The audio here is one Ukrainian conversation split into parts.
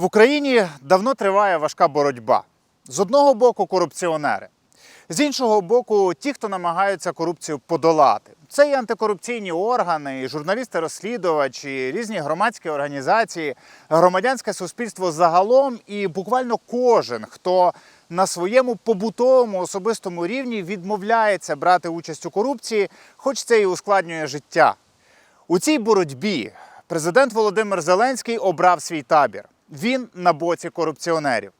В Україні давно триває важка боротьба. З одного боку корупціонери, з іншого боку, ті, хто намагаються корупцію подолати. Це і антикорупційні органи, і журналісти-розслідувачі, різні громадські організації, громадянське суспільство загалом, і буквально кожен, хто на своєму побутовому особистому рівні відмовляється брати участь у корупції, хоч це і ускладнює життя. У цій боротьбі президент Володимир Зеленський обрав свій табір. Він на боці корупціонерів.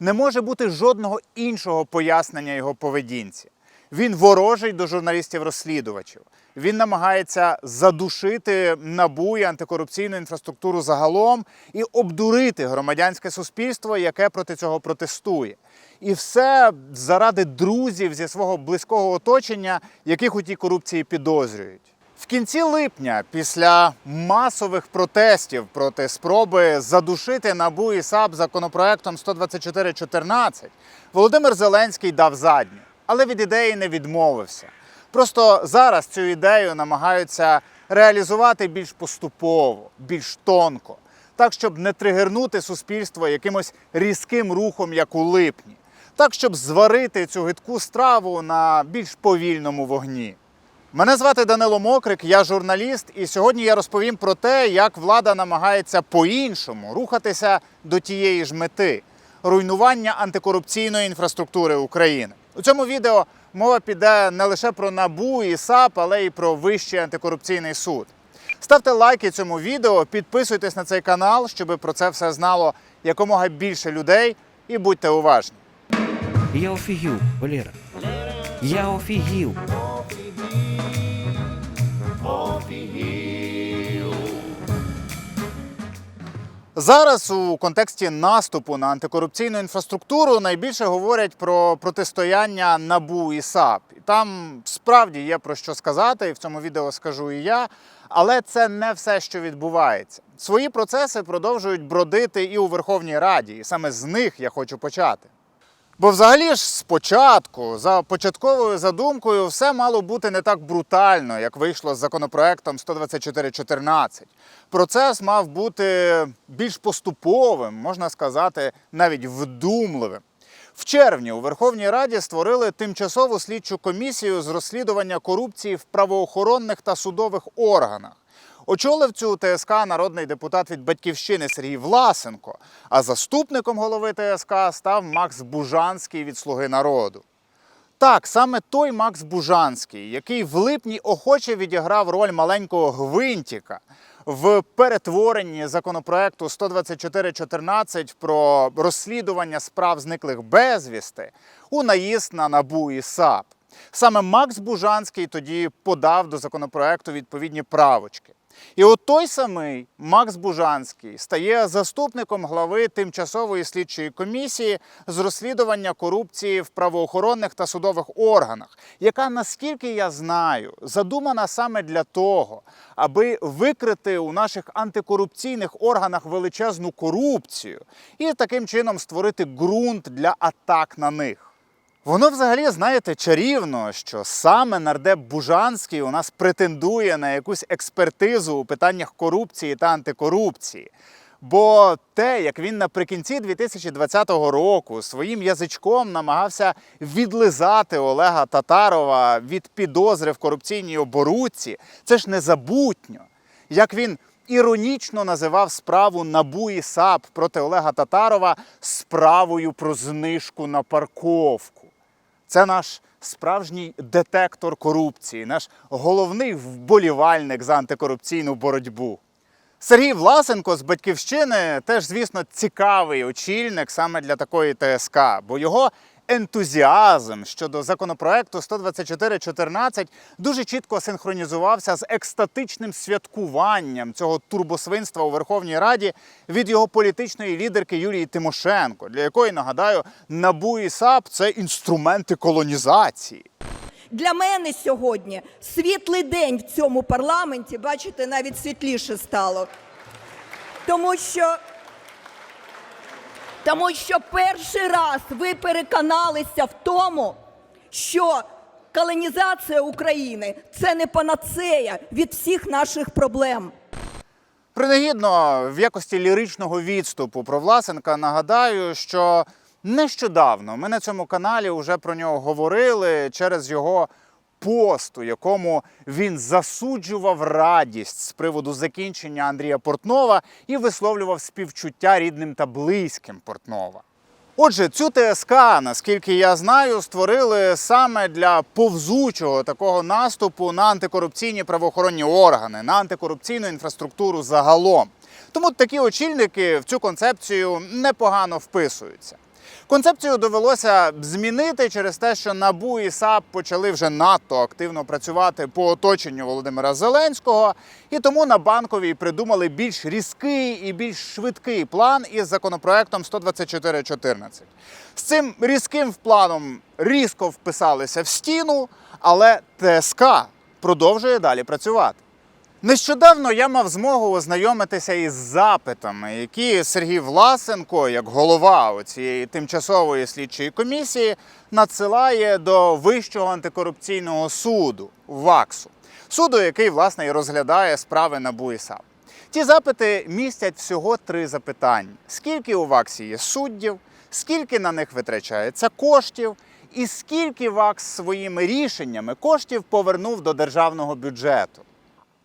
Не може бути жодного іншого пояснення його поведінці. Він ворожий до журналістів-розслідувачів. Він намагається задушити набу і антикорупційну інфраструктуру загалом і обдурити громадянське суспільство, яке проти цього протестує. І все заради друзів зі свого близького оточення, яких у тій корупції підозрюють. В кінці липня, після масових протестів проти спроби задушити набу і САП законопроектом 124.14, Володимир Зеленський дав задню, але від ідеї не відмовився. Просто зараз цю ідею намагаються реалізувати більш поступово, більш тонко, так, щоб не тригернути суспільство якимось різким рухом, як у липні, так, щоб зварити цю гидку страву на більш повільному вогні. Мене звати Данило Мокрик, я журналіст, і сьогодні я розповім про те, як влада намагається по-іншому рухатися до тієї ж мети руйнування антикорупційної інфраструктури України. У цьому відео мова піде не лише про НАБУ і САП, але й про Вищий антикорупційний суд. Ставте лайки цьому відео, підписуйтесь на цей канал, щоб про це все знало якомога більше людей, і будьте уважні. Я офігів, Валера. Я офігів. Зараз у контексті наступу на антикорупційну інфраструктуру найбільше говорять про протистояння НАБУ і САП. Там справді є про що сказати, і в цьому відео скажу і я. Але це не все, що відбувається. Свої процеси продовжують бродити і у Верховній Раді, і саме з них я хочу почати. Бо взагалі ж спочатку, за початковою задумкою, все мало бути не так брутально, як вийшло з законопроектом 124.14. Процес мав бути більш поступовим, можна сказати, навіть вдумливим. В червні у Верховній Раді створили тимчасову слідчу комісію з розслідування корупції в правоохоронних та судових органах. Очолив цю ТСК народний депутат від батьківщини Сергій Власенко, а заступником голови ТСК став Макс Бужанський від Слуги народу. Так, саме той Макс Бужанський, який в липні охоче відіграв роль маленького гвинтіка в перетворенні законопроекту 124.14 про розслідування справ зниклих безвісти у наїзд на НАБУ і САП. Саме Макс Бужанський тоді подав до законопроекту відповідні правочки. І от той самий Макс Бужанський стає заступником глави тимчасової слідчої комісії з розслідування корупції в правоохоронних та судових органах, яка, наскільки я знаю, задумана саме для того, аби викрити у наших антикорупційних органах величезну корупцію і таким чином створити ґрунт для атак на них. Воно взагалі, знаєте, чарівно, що саме нардеп Бужанський у нас претендує на якусь експертизу у питаннях корупції та антикорупції. Бо те, як він наприкінці 2020 року своїм язичком намагався відлизати Олега Татарова від підозри в корупційній оборудці, це ж незабутньо. Як він іронічно називав справу НАБУ і САП проти Олега Татарова справою про знижку на парковку. Це наш справжній детектор корупції, наш головний вболівальник за антикорупційну боротьбу. Сергій Власенко з батьківщини теж, звісно, цікавий очільник саме для такої ТСК, бо його ентузіазм щодо законопроекту 124.14 дуже чітко синхронізувався з екстатичним святкуванням цього турбосвинства у Верховній Раді від його політичної лідерки Юлії Тимошенко, для якої нагадаю, НАБУ і САП це інструменти колонізації. Для мене сьогодні світлий день в цьому парламенті, бачите, навіть світліше стало. Тому що, тому що перший раз ви переконалися в тому, що колонізація України це не панацея від всіх наших проблем. Принагідно, в якості ліричного відступу про Власенка нагадаю, що нещодавно ми на цьому каналі вже про нього говорили через його пост, у якому він засуджував радість з приводу закінчення Андрія Портнова і висловлював співчуття рідним та близьким Портнова. Отже, цю ТСК, наскільки я знаю, створили саме для повзучого такого наступу на антикорупційні правоохоронні органи, на антикорупційну інфраструктуру загалом. Тому такі очільники в цю концепцію непогано вписуються. Концепцію довелося змінити через те, що НАБУ і САП почали вже надто активно працювати по оточенню Володимира Зеленського, і тому на банковій придумали більш різкий і більш швидкий план із законопроектом 124.14. З цим різким планом різко вписалися в стіну, але ТСК продовжує далі працювати. Нещодавно я мав змогу ознайомитися із запитами, які Сергій Власенко, як голова цієї тимчасової слідчої комісії, надсилає до Вищого антикорупційного суду ВАКСу, суду, який власне і розглядає справи НАБУ і. Ті запити містять всього три запитання: скільки у ВАКСі є суддів, скільки на них витрачається коштів, і скільки ВАКС своїми рішеннями коштів повернув до державного бюджету.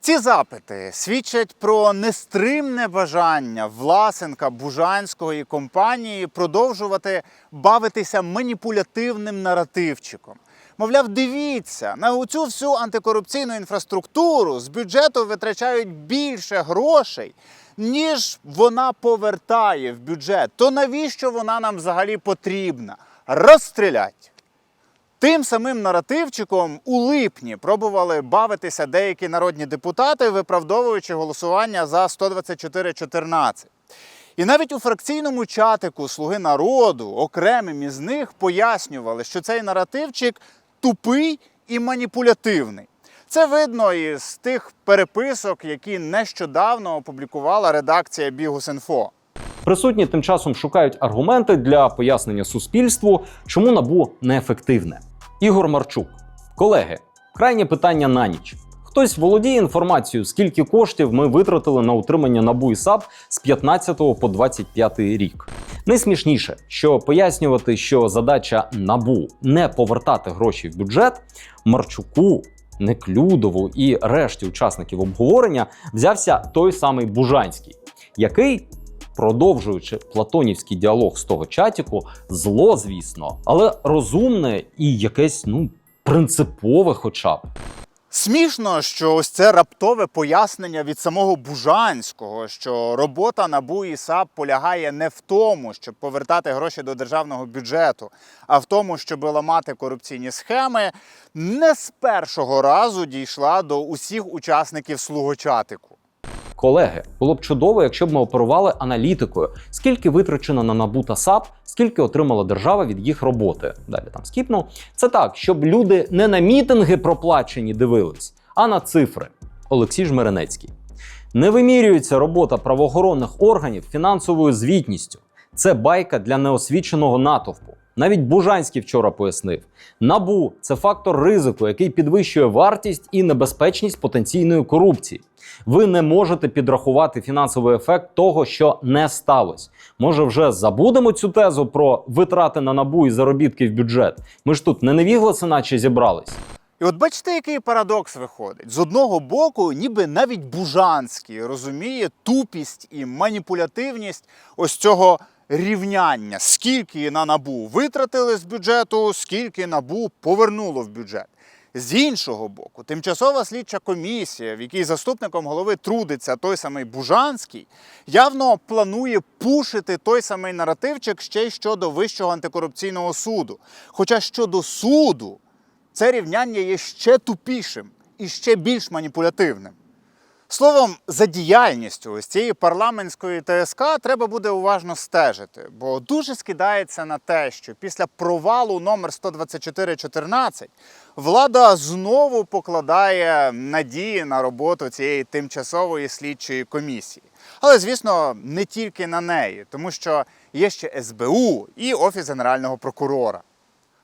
Ці запити свідчать про нестримне бажання Власенка, Бужанського і компанії продовжувати бавитися маніпулятивним наративчиком. Мовляв, дивіться, на цю всю антикорупційну інфраструктуру з бюджету витрачають більше грошей, ніж вона повертає в бюджет. То навіщо вона нам взагалі потрібна? Розстрілять! Тим самим наративчиком у липні пробували бавитися деякі народні депутати, виправдовуючи голосування за 124.14. І навіть у фракційному чатику Слуги народу окремим із них пояснювали, що цей наративчик тупий і маніпулятивний. Це видно із тих переписок, які нещодавно опублікувала редакція Бігус.Інфо. Присутні тим часом шукають аргументи для пояснення суспільству, чому набу неефективне. Ігор Марчук, колеги, крайнє питання на ніч. Хтось володіє інформацією, скільки коштів ми витратили на утримання набу і САП з 15 по 25 рік. Найсмішніше, що пояснювати, що задача набу не повертати гроші в бюджет, Марчуку, Неклюдову і решті учасників обговорення взявся той самий Бужанський, який продовжуючи платонівський діалог з того чатіку, зло, звісно, але розумне і якесь ну принципове, хоча б. Смішно, що ось це раптове пояснення від самого Бужанського, що робота НАБУ і САП полягає не в тому, щоб повертати гроші до державного бюджету, а в тому, щоб ламати корупційні схеми, не з першого разу дійшла до усіх учасників слугочатику. Колеги, було б чудово, якщо б ми оперували аналітикою, скільки витрачено на НАБУ та САП, скільки отримала держава від їх роботи. Далі там скіпну. Це так, щоб люди не на мітинги проплачені дивились, а на цифри. Олексій Жмеренецький. Не вимірюється робота правоохоронних органів фінансовою звітністю. Це байка для неосвіченого натовпу. Навіть Бужанський вчора пояснив: набу це фактор ризику, який підвищує вартість і небезпечність потенційної корупції. Ви не можете підрахувати фінансовий ефект того, що не сталося. Може, вже забудемо цю тезу про витрати на набу і заробітки в бюджет. Ми ж тут не невігласи, наче зібрались. І от бачите, який парадокс виходить. З одного боку, ніби навіть Бужанський розуміє тупість і маніпулятивність ось цього рівняння, скільки на набу витратили з бюджету, скільки набу повернуло в бюджет. З іншого боку, тимчасова слідча комісія, в якій заступником голови трудиться той самий Бужанський, явно планує пушити той самий наративчик ще й щодо Вищого антикорупційного суду. Хоча щодо суду, це рівняння є ще тупішим і ще більш маніпулятивним. Словом, за діяльністю ось цієї парламентської ТСК треба буде уважно стежити, бо дуже скидається на те, що після провалу номер 12414 влада знову покладає надії на роботу цієї тимчасової слідчої комісії. Але, звісно, не тільки на неї, тому що є ще СБУ і Офіс Генерального прокурора.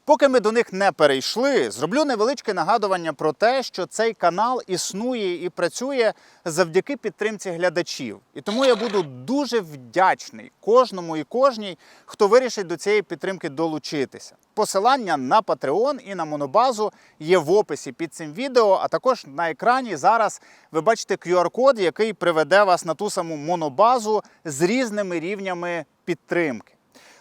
Поки ми до них не перейшли, зроблю невеличке нагадування про те, що цей канал існує і працює завдяки підтримці глядачів. І тому я буду дуже вдячний кожному і кожній, хто вирішить до цієї підтримки долучитися. Посилання на Patreon і на Монобазу є в описі під цим відео, а також на екрані зараз ви бачите QR-код, який приведе вас на ту саму монобазу з різними рівнями підтримки.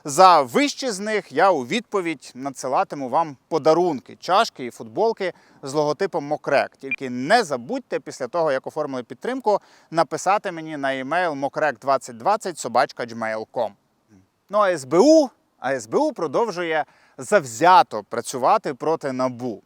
За вищі з них я у відповідь надсилатиму вам подарунки, чашки і футболки з логотипом Мокрек. Тільки не забудьте після того, як оформили підтримку, написати мені на емейл mokrek2020 Ну а СБУ, а СБУ продовжує завзято працювати проти НАБУ.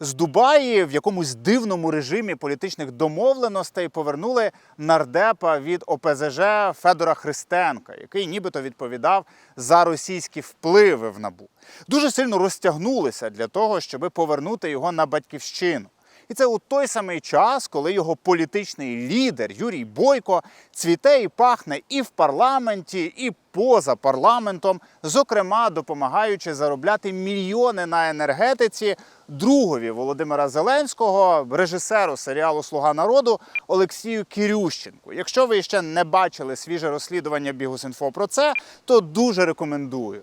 З Дубаї в якомусь дивному режимі політичних домовленостей повернули нардепа від ОПЗЖ Федора Христенка, який нібито відповідав за російські впливи в НАБУ. Дуже сильно розтягнулися для того, щоб повернути його на батьківщину. І це у той самий час, коли його політичний лідер Юрій Бойко цвіте і пахне і в парламенті, і поза парламентом, зокрема допомагаючи заробляти мільйони на енергетиці другові Володимира Зеленського, режисеру серіалу Слуга народу Олексію Кірющенку. Якщо ви ще не бачили свіже розслідування Бігус.Інфо про це, то дуже рекомендую.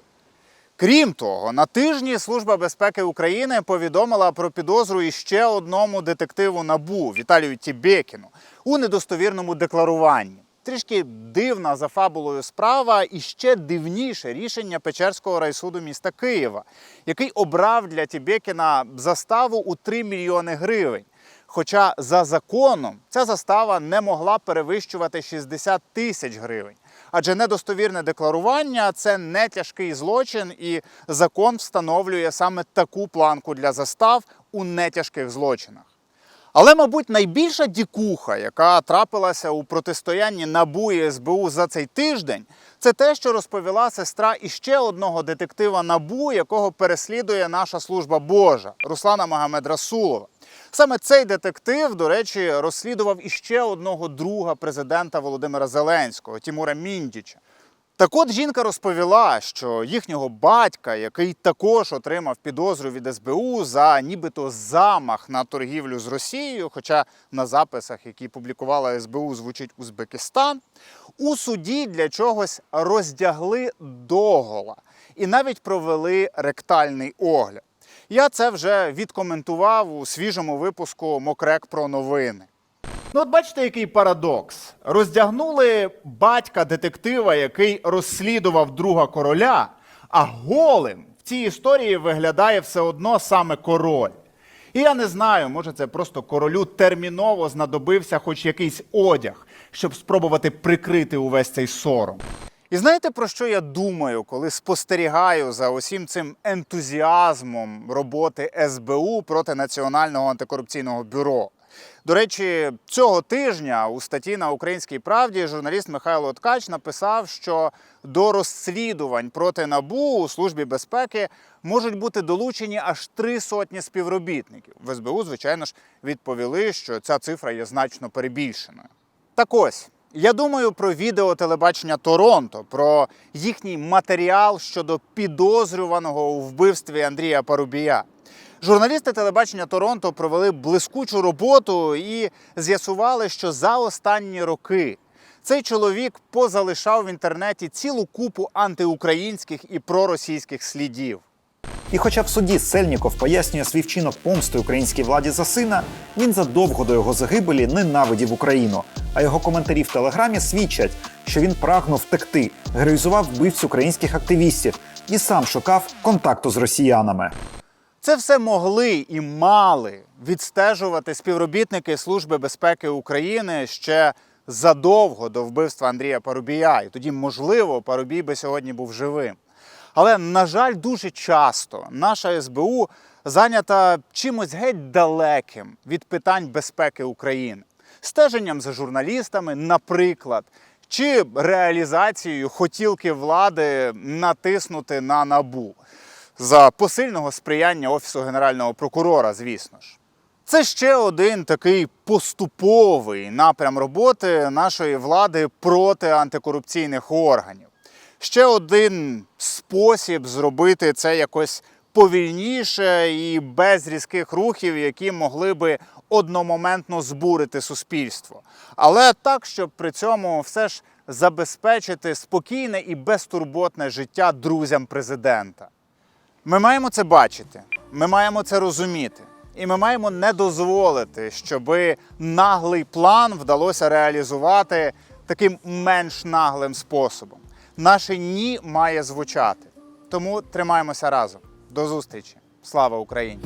Крім того, на тижні Служба безпеки України повідомила про підозру іще одному детективу НАБУ Віталію Тібекіну у недостовірному декларуванні. Трішки дивна за фабулою справа і ще дивніше рішення Печерського райсуду міста Києва, який обрав для Тібекіна заставу у 3 мільйони гривень. Хоча за законом ця застава не могла перевищувати 60 тисяч гривень. Адже недостовірне декларування це не тяжкий злочин, і закон встановлює саме таку планку для застав у нетяжких злочинах. Але, мабуть, найбільша дікуха, яка трапилася у протистоянні НАБУ і СБУ за цей тиждень, це те, що розповіла сестра іще одного детектива НАБУ, якого переслідує наша служба Божа Руслана Магомед Расулова. Саме цей детектив, до речі, розслідував іще одного друга президента Володимира Зеленського Тімура Міндіча. Так от жінка розповіла, що їхнього батька, який також отримав підозру від СБУ за нібито замах на торгівлю з Росією, хоча на записах, які публікувала СБУ, звучить Узбекистан, у суді для чогось роздягли догола і навіть провели ректальний огляд. Я це вже відкоментував у свіжому випуску Мокрек про новини. Ну, от бачите, який парадокс. Роздягнули батька детектива, який розслідував друга короля, а голим в цій історії виглядає все одно саме король. І я не знаю, може це просто королю терміново знадобився хоч якийсь одяг, щоб спробувати прикрити увесь цей сором. І знаєте про що я думаю, коли спостерігаю за усім цим ентузіазмом роботи СБУ проти Національного антикорупційного бюро? До речі, цього тижня у статті на Українській правді журналіст Михайло Ткач написав, що до розслідувань проти НАБУ у службі безпеки можуть бути долучені аж три сотні співробітників. В СБУ, звичайно ж, відповіли, що ця цифра є значно перебільшеною. Так ось. Я думаю про відео телебачення Торонто, про їхній матеріал щодо підозрюваного у вбивстві Андрія Парубія. Журналісти телебачення Торонто провели блискучу роботу і з'ясували, що за останні роки цей чоловік позалишав в інтернеті цілу купу антиукраїнських і проросійських слідів. І хоча в суді Сельніков пояснює свій вчинок помсти українській владі за сина, він задовго до його загибелі ненавидів Україну. А його коментарі в телеграмі свідчать, що він прагнув втекти, героїзував вбивць українських активістів і сам шукав контакту з росіянами. Це все могли і мали відстежувати співробітники Служби безпеки України ще задовго до вбивства Андрія Парубія. І тоді, можливо, Парубій би сьогодні був живим. Але, на жаль, дуже часто наша СБУ зайнята чимось геть далеким від питань безпеки України, стеженням за журналістами, наприклад, чи реалізацією хотілки влади натиснути на набу за посильного сприяння Офісу Генерального прокурора, звісно ж. Це ще один такий поступовий напрям роботи нашої влади проти антикорупційних органів. Ще один спосіб зробити це якось повільніше і без різких рухів, які могли би одномоментно збурити суспільство. Але так, щоб при цьому все ж забезпечити спокійне і безтурботне життя друзям президента. Ми маємо це бачити, ми маємо це розуміти. І ми маємо не дозволити, щоб наглий план вдалося реалізувати таким менш наглим способом. Наше ні має звучати. Тому тримаємося разом. До зустрічі. Слава Україні!